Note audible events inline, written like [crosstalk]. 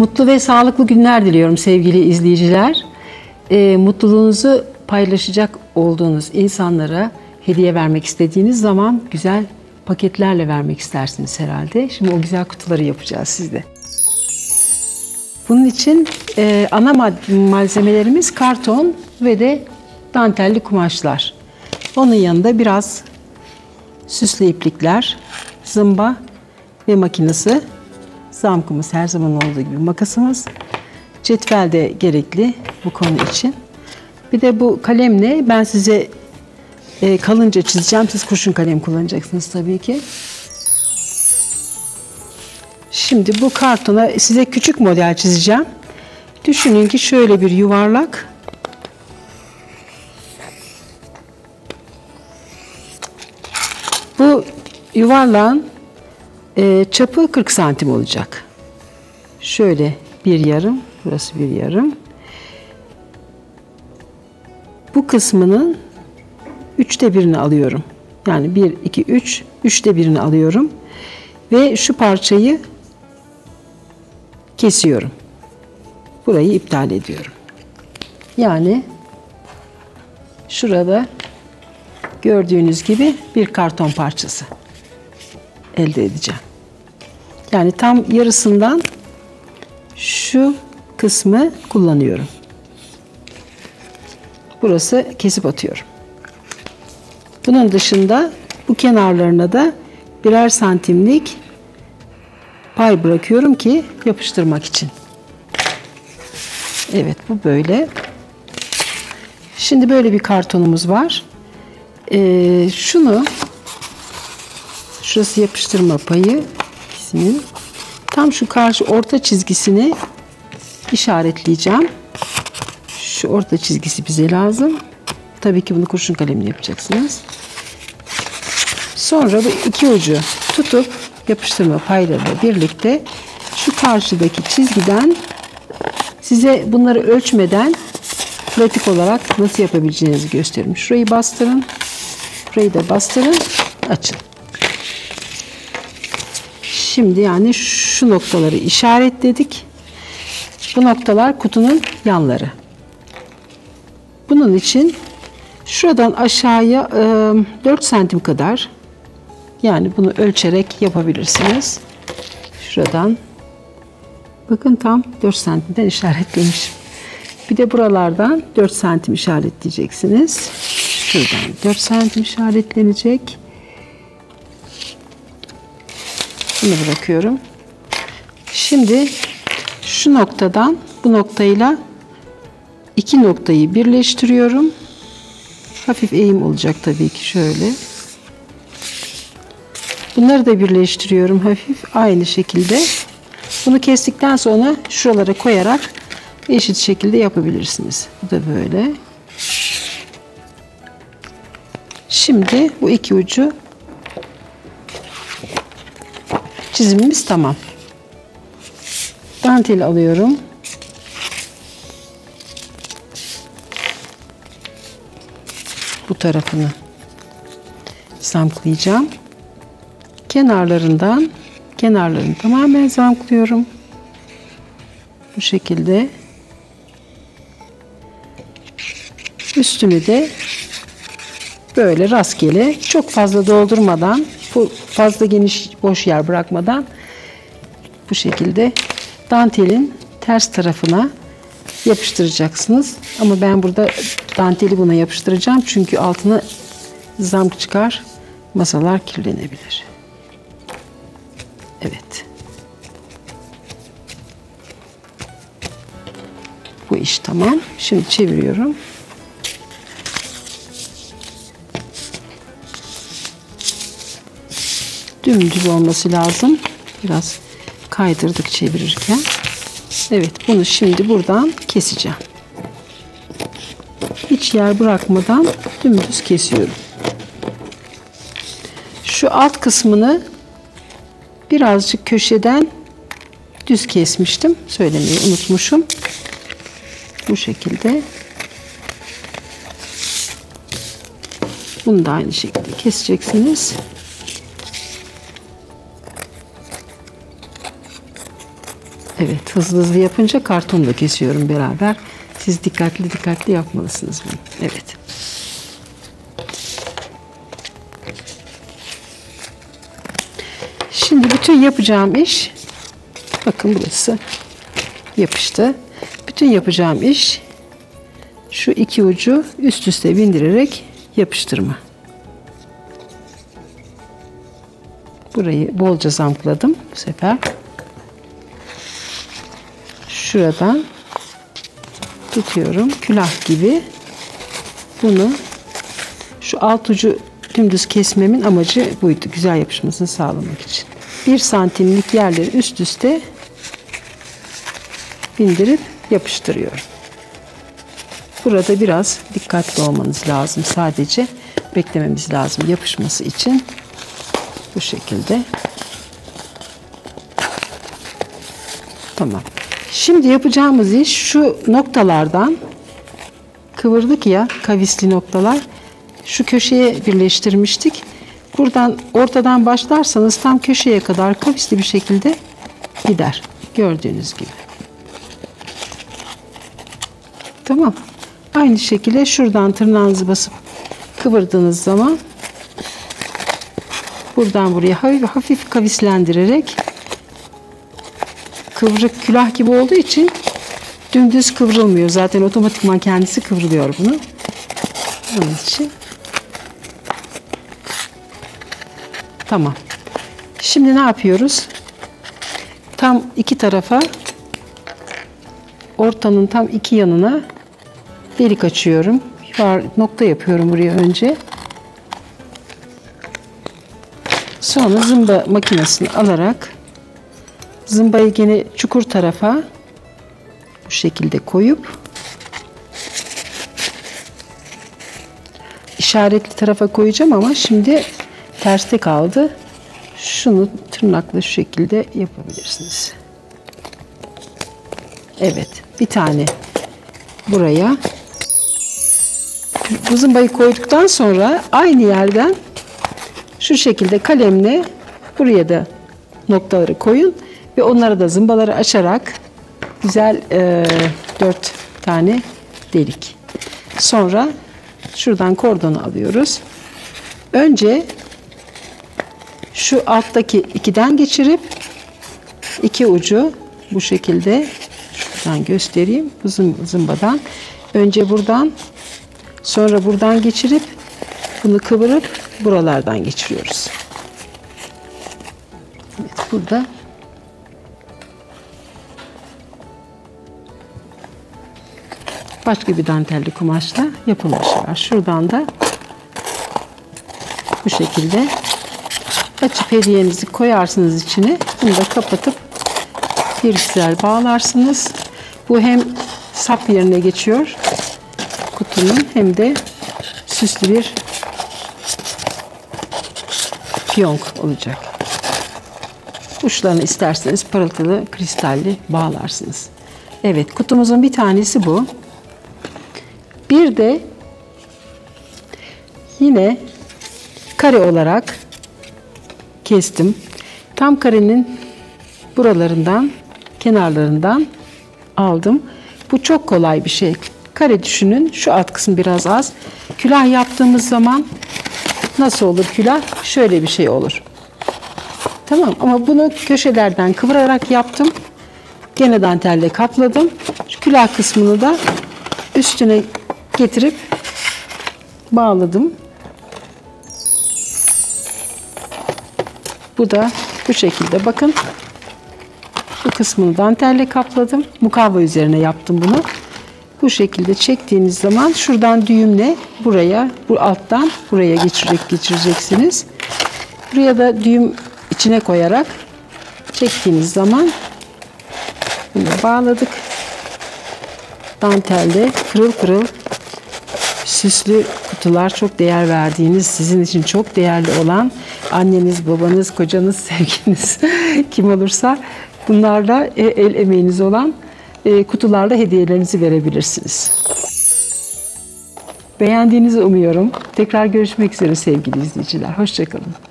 Mutlu ve sağlıklı günler diliyorum sevgili izleyiciler. Ee, mutluluğunuzu paylaşacak olduğunuz insanlara hediye vermek istediğiniz zaman güzel paketlerle vermek istersiniz herhalde. Şimdi o güzel kutuları yapacağız sizde. Bunun için e, ana malzemelerimiz karton ve de dantelli kumaşlar. Onun yanında biraz süslü iplikler, zımba ve makinesi, zamkımız her zaman olduğu gibi makasımız, cetvel de gerekli bu konu için. Bir de bu kalemle ben size e, kalınca çizeceğim. Siz kurşun kalem kullanacaksınız tabii ki. Şimdi bu kartona size küçük model çizeceğim. Düşünün ki şöyle bir yuvarlak. Bu yuvarlağın e, çapı 40 santim olacak. Şöyle bir yarım, burası bir yarım. Bu kısmının üçte birini alıyorum. Yani bir, iki, üç, üçte birini alıyorum. Ve şu parçayı kesiyorum. Burayı iptal ediyorum. Yani şurada gördüğünüz gibi bir karton parçası elde edeceğim. Yani tam yarısından şu kısmı kullanıyorum. Burası kesip atıyorum. Bunun dışında bu kenarlarına da birer santimlik pay bırakıyorum ki yapıştırmak için. Evet bu böyle. Şimdi böyle bir kartonumuz var. Ee, şunu şurası yapıştırma payı ikisinin tam şu karşı orta çizgisini işaretleyeceğim. Şu orta çizgisi bize lazım. Tabii ki bunu kurşun kalemle yapacaksınız. Sonra bu iki ucu tutup yapıştırma paylarıyla birlikte şu karşıdaki çizgiden size bunları ölçmeden pratik olarak nasıl yapabileceğinizi gösteririm. Şurayı bastırın. Burayı da bastırın. Açın. Şimdi yani şu noktaları işaretledik. Bu noktalar kutunun yanları. Bunun için şuradan aşağıya 4 santim kadar yani bunu ölçerek yapabilirsiniz. Şuradan bakın tam 4 santimden işaretlemişim. Bir de buralardan 4 santim işaretleyeceksiniz. Şuradan 4 santim işaretlenecek. Bunu bırakıyorum. Şimdi şu noktadan bu noktayla iki noktayı birleştiriyorum. Hafif eğim olacak tabii ki şöyle. Bunları da birleştiriyorum hafif aynı şekilde. Bunu kestikten sonra şuralara koyarak eşit şekilde yapabilirsiniz. Bu da böyle. Şimdi bu iki ucu çizimimiz tamam. Dantel alıyorum. Bu tarafını zamklayacağım kenarlarından kenarlarını tamamen zamklıyorum. Bu şekilde üstünü de böyle rastgele çok fazla doldurmadan fazla geniş boş yer bırakmadan bu şekilde dantelin ters tarafına yapıştıracaksınız. Ama ben burada danteli buna yapıştıracağım çünkü altına zamk çıkar masalar kirlenebilir. Evet. Bu iş tamam. Şimdi çeviriyorum. Dümdüz olması lazım. Biraz kaydırdık çevirirken. Evet bunu şimdi buradan keseceğim. Hiç yer bırakmadan dümdüz kesiyorum. Şu alt kısmını birazcık köşeden düz kesmiştim. Söylemeyi unutmuşum. Bu şekilde. Bunu da aynı şekilde keseceksiniz. Evet, hızlı hızlı yapınca kartonla kesiyorum beraber. Siz dikkatli dikkatli yapmalısınız bunu. Evet. Şimdi bütün yapacağım iş, bakın burası yapıştı. Bütün yapacağım iş şu iki ucu üst üste bindirerek yapıştırma. Burayı bolca zamkladım bu sefer. Şuradan tutuyorum külah gibi. Bunu şu alt ucu dümdüz kesmemin amacı buydu. Güzel yapışmasını sağlamak için. Bir santimlik yerleri üst üste bindirip yapıştırıyorum. Burada biraz dikkatli olmanız lazım. Sadece beklememiz lazım yapışması için. Bu şekilde. Tamam. Şimdi yapacağımız iş şu noktalardan kıvırdık ya kavisli noktalar. Şu köşeye birleştirmiştik. Buradan ortadan başlarsanız tam köşeye kadar kavisli bir şekilde gider. Gördüğünüz gibi. Tamam. Aynı şekilde şuradan tırnağınızı basıp kıvırdığınız zaman buradan buraya hafif, hafif kavislendirerek kıvrık külah gibi olduğu için dümdüz kıvrılmıyor. Zaten otomatikman kendisi kıvrılıyor bunu. Onun için. Tamam. Şimdi ne yapıyoruz? Tam iki tarafa ortanın tam iki yanına delik açıyorum. Nokta yapıyorum buraya önce. Sonra zımba makinesini alarak zımbayı gene çukur tarafa bu şekilde koyup işaretli tarafa koyacağım ama şimdi terste kaldı. Şunu tırnakla şu şekilde yapabilirsiniz. Evet, bir tane buraya. Bu zımbayı koyduktan sonra aynı yerden şu şekilde kalemle buraya da noktaları koyun ve onlara da zımbaları açarak güzel e, dört tane delik. Sonra şuradan kordonu alıyoruz. Önce şu alttaki ikiden geçirip iki ucu bu şekilde şuradan göstereyim bu zımbadan. Önce buradan sonra buradan geçirip bunu kıvırıp buralardan geçiriyoruz. Burada başka bir dantelli kumaşla yapılmışı var. Şuradan da bu şekilde açıp hediyenizi koyarsınız içine. Bunu da kapatıp bir güzel bağlarsınız. Bu hem sap yerine geçiyor kutunun hem de süslü bir piyonk olacak. Uçlarını isterseniz pırıltılı kristalli bağlarsınız. Evet kutumuzun bir tanesi bu. Bir de yine kare olarak kestim. Tam karenin buralarından, kenarlarından aldım. Bu çok kolay bir şey. Kare düşünün. Şu alt kısım biraz az. Külah yaptığımız zaman nasıl olur külah? Şöyle bir şey olur. Tamam ama bunu köşelerden kıvırarak yaptım. Gene dantelle kapladım. Şu külah kısmını da üstüne getirip bağladım. Bu da bu şekilde bakın. Bu kısmını dantelle kapladım. Mukavva üzerine yaptım bunu. Bu şekilde çektiğiniz zaman şuradan düğümle buraya, bu alttan buraya geçirecek geçireceksiniz. Buraya da düğüm içine koyarak çektiğiniz zaman bunu bağladık. Dantelde pırıl pırıl süslü kutular çok değer verdiğiniz, sizin için çok değerli olan anneniz, babanız, kocanız, [laughs] sevginiz kim olursa bunlarla e, el emeğiniz olan e, kutularla hediyelerinizi verebilirsiniz. Beğendiğinizi umuyorum. Tekrar görüşmek üzere sevgili izleyiciler. Hoşçakalın.